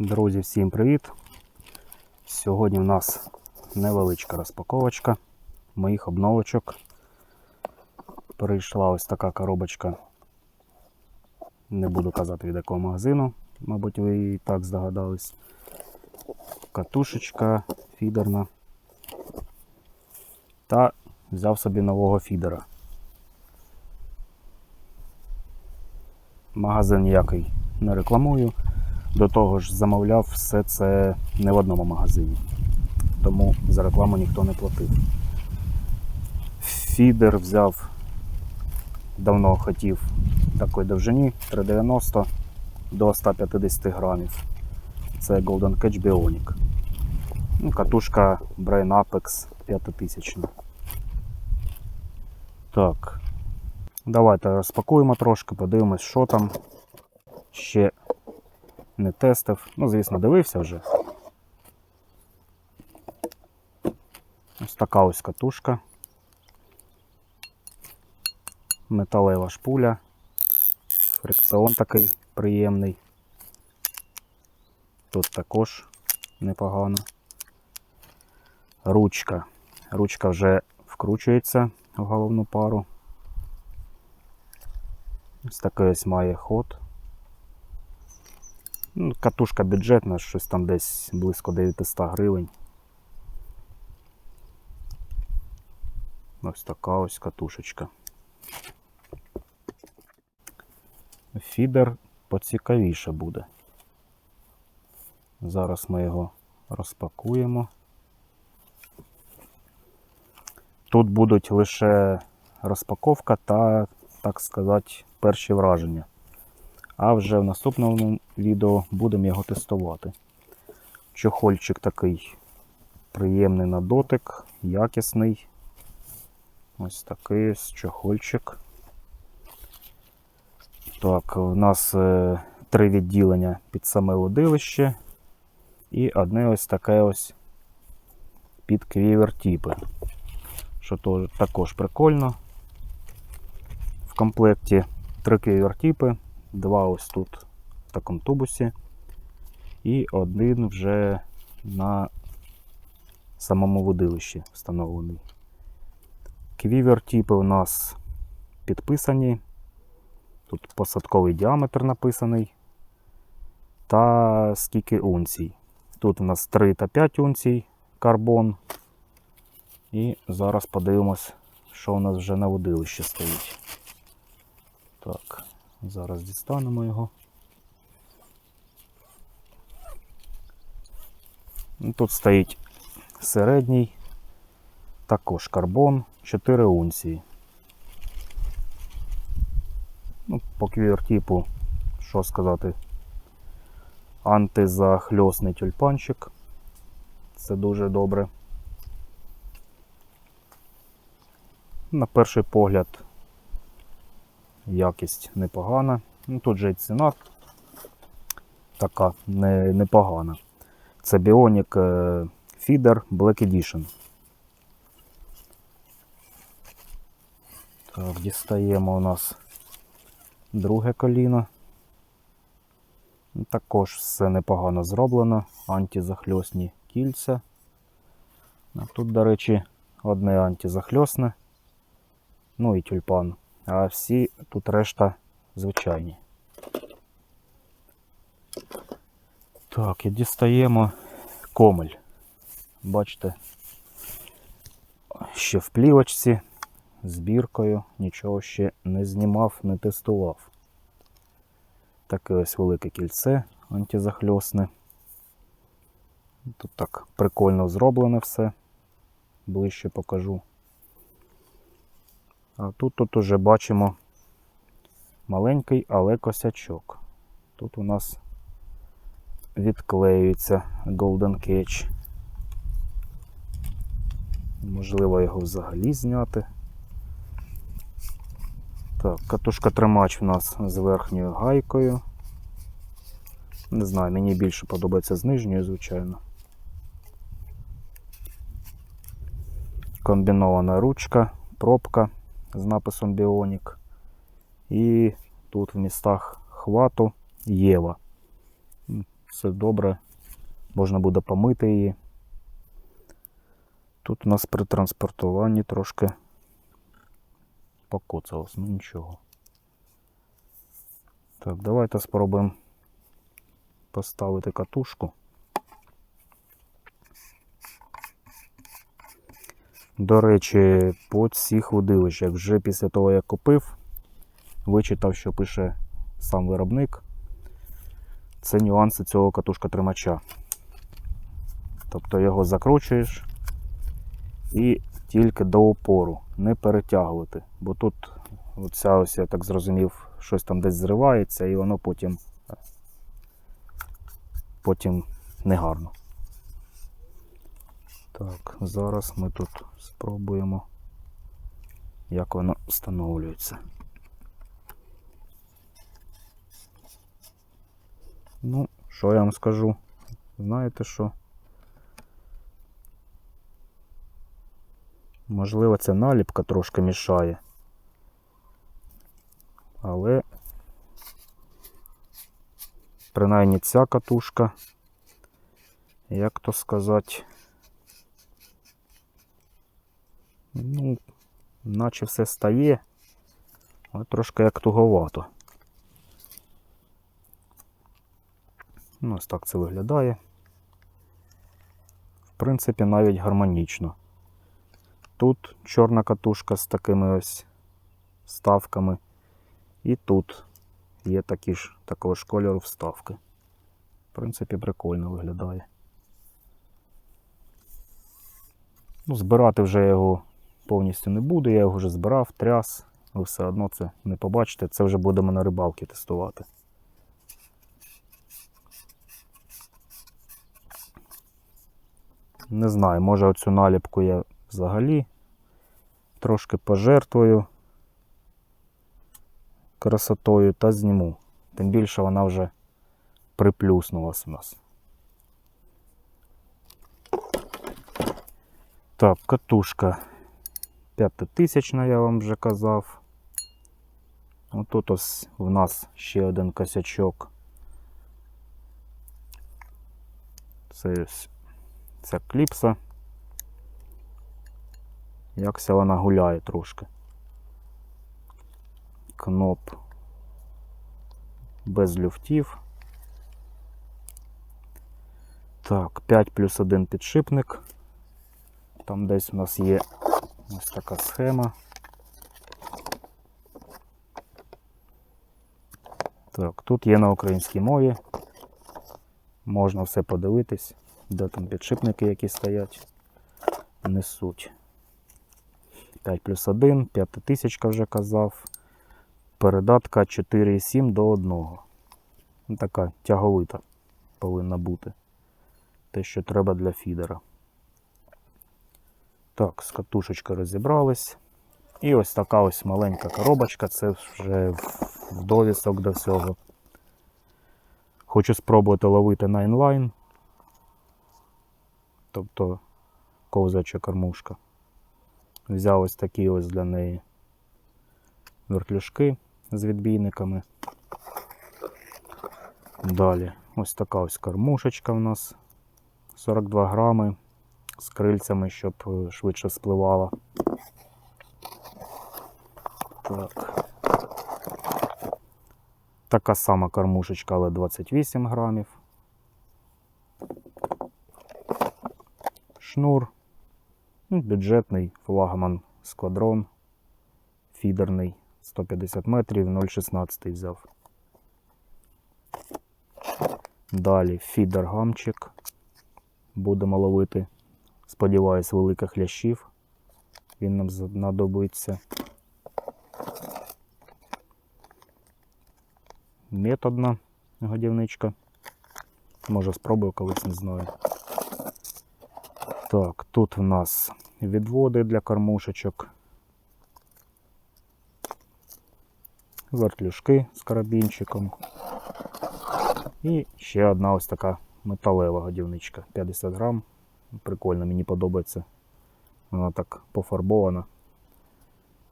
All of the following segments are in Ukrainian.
Друзі, всім привіт! Сьогодні в нас невеличка розпаковочка моїх обновочок. Прийшла ось така коробочка. Не буду казати від якого магазину, мабуть, ви і так здогадались. Катушечка фідерна. Та взяв собі нового фідера. Магазин ніякий не рекламую. До того ж, замовляв все це не в одному магазині. Тому за рекламу ніхто не платив. Фідер взяв, давно хотів такої довжині 390 до 150 грамів. Це Golden Catch Bionic. Ну, катушка Brain Apex 5000. Так. Давайте розпакуємо трошки, подивимось, що там. Ще не тестив. Ну, звісно, дивився вже. Ось така ось катушка. Металева шпуля. Фрикціон такий приємний. Тут також непогано. Ручка. Ручка вже вкручується в головну пару. Ось такий ось має ход. Ну, Катушка бюджетна, щось там десь близько 900 гривень. Ось така ось катушечка. Фідер поцікавіше буде. Зараз ми його розпакуємо. Тут будуть лише розпаковка та, так сказати, перші враження. А вже в наступному відео будемо його тестувати. Чохольчик такий приємний на дотик, якісний. Ось такий ось чохольчик. Так, у нас е, три відділення під саме водилище. І одне ось таке ось під квівертіпи. Що також прикольно. В комплекті три квівертіпи. Два ось тут в такому тубусі. І один вже на самому водилищі встановлений. Квівер-типи у нас підписані. Тут посадковий діаметр написаний. Та скільки унцій. Тут у нас 3 та 5 унцій карбон. І зараз подивимось, що у нас вже на водилищі стоїть. Так. Зараз дістанемо його. Тут стоїть середній, також карбон, 4 унції. Ну, По квір-типу, що сказати, антизахльосний тюльпанчик. Це дуже добре. На перший погляд якість непогана. Ну, Тут же і ціна така не, непогана. Це Bionic е, Feeder Black Edition. Так, дістаємо у нас друге коліно. Ну, Також все непогано зроблено, антизахльосні кільця. Тут, до речі, одне антизахльосне, ну і тюльпан а всі тут решта звичайні. Так, і дістаємо комель. Бачите, ще в плівочці, збіркою, нічого ще не знімав, не тестував. Таке ось велике кільце антизахльосне. Тут так прикольно зроблене все. Ближче покажу. А тут тут уже бачимо маленький, але косячок. Тут у нас відклеюється Golden Catch. Можливо, його взагалі зняти. Так, катушка тримач у нас з верхньою гайкою. Не знаю, мені більше подобається з нижньою, звичайно. Комбінована ручка, пробка з написом Bionic. І тут в містах хвату Єва. все добре. Можна буде помити її. Тут у нас при транспортуванні трошки покоцалось, ну нічого. Так, давайте спробуємо поставити катушку. До речі, по цих водилищах вже після того, як купив, вичитав, що пише сам виробник. Це нюанси цього катушка тримача. Тобто його закручуєш і тільки до опору, не перетягувати. Бо тут оця ось, я так зрозумів, щось там десь зривається і воно потім, потім негарно. Так, зараз ми тут спробуємо, як воно встановлюється. Ну, що я вам скажу? Знаєте що? Можливо, ця наліпка трошки мішає. Але принаймні ця катушка, як то сказати, ну, наче все стає, але трошки як туговато. Ну, ось так це виглядає. В принципі, навіть гармонічно. Тут чорна катушка з такими ось вставками. І тут є такі ж такого ж кольору вставки. В принципі, прикольно виглядає. Ну, збирати вже його повністю не буду, я його вже збирав, тряс, ви все одно це не побачите, це вже будемо на рибалки тестувати. Не знаю, може оцю наліпку я взагалі трошки пожертвую красотою та зніму. Тим більше вона вже приплюснулась у нас. Так, катушка п'ятитисячна, я вам вже казав. Отут ось в нас ще один косячок. Це ось ця кліпса. Якся вона гуляє трошки. Кноп без люфтів. Так, 5 плюс 1 підшипник. Там десь у нас є ось така схема. Так, тут є на українській мові. Можна все подивитись, де там підшипники, які стоять, несуть. 5 плюс 1, 5000 вже казав. Передатка 4,7 до 1. Ну, Така тяговита повинна бути. Те, що треба для фідера. Так, з катушечкою розібрались. І ось така ось маленька коробочка, це вже в довісок до всього. Хочу спробувати ловити на інлайн. Тобто ковзача кормушка. Взяв ось такі ось для неї вертлюжки з відбійниками. Далі ось така ось кормушечка в нас 42 грами з крильцями, щоб е, швидше спливала. Так. Така сама кормушечка, але 28 грамів. Шнур. Ну, Бюджетний флагман сквадрон. Фідерний 150 метрів, 0,16 взяв. Далі фідер-гамчик. Будемо ловити, сподіваюсь, великих лящів. Він нам знадобиться. Методна годівничка. Може спробую колись не знаю. Так, тут в нас відводи для кормушечок. Вертлюжки з карабінчиком. І ще одна ось така металева годівничка. 50 грам. Прикольно, мені подобається. Вона так пофарбована.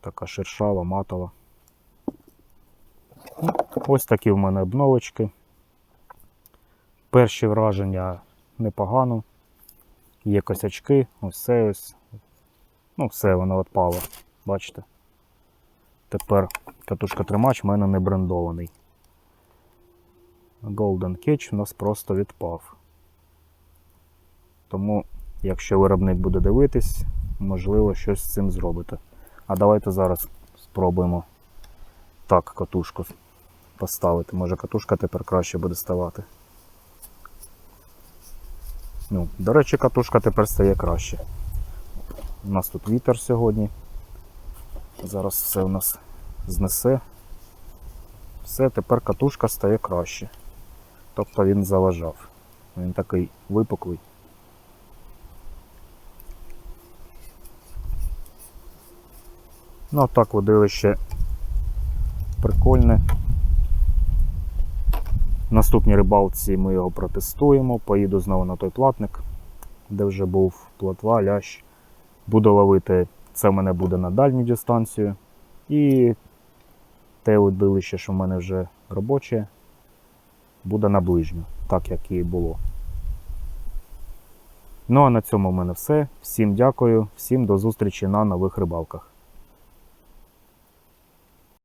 Така шершава, матова. Ось такі в мене обновочки. Перші враження непогано. Є косячки, ось це ось. Ну, все, воно відпало. Бачите? Тепер катушка тримач в мене не брендований. Golden Catch у нас просто відпав. Тому, якщо виробник буде дивитись, можливо, щось з цим зробите. А давайте зараз спробуємо так катушку поставити. Може катушка тепер краще буде ставати. Ну, до речі, катушка тепер стає краще. У нас тут вітер сьогодні. Зараз все у нас знесе. Все, тепер катушка стає краще. Тобто він заважав. Він такий випуклий. Ну, а так водилище прикольне. В наступній рибалці ми його протестуємо. Поїду знову на той платник, де вже був плотва, лящ. Буду ловити, це в мене буде на дальню дистанцію. І те водилище, що в мене вже робоче, буде на ближню, так як і було. Ну а на цьому в мене все. Всім дякую, всім до зустрічі на нових рибалках.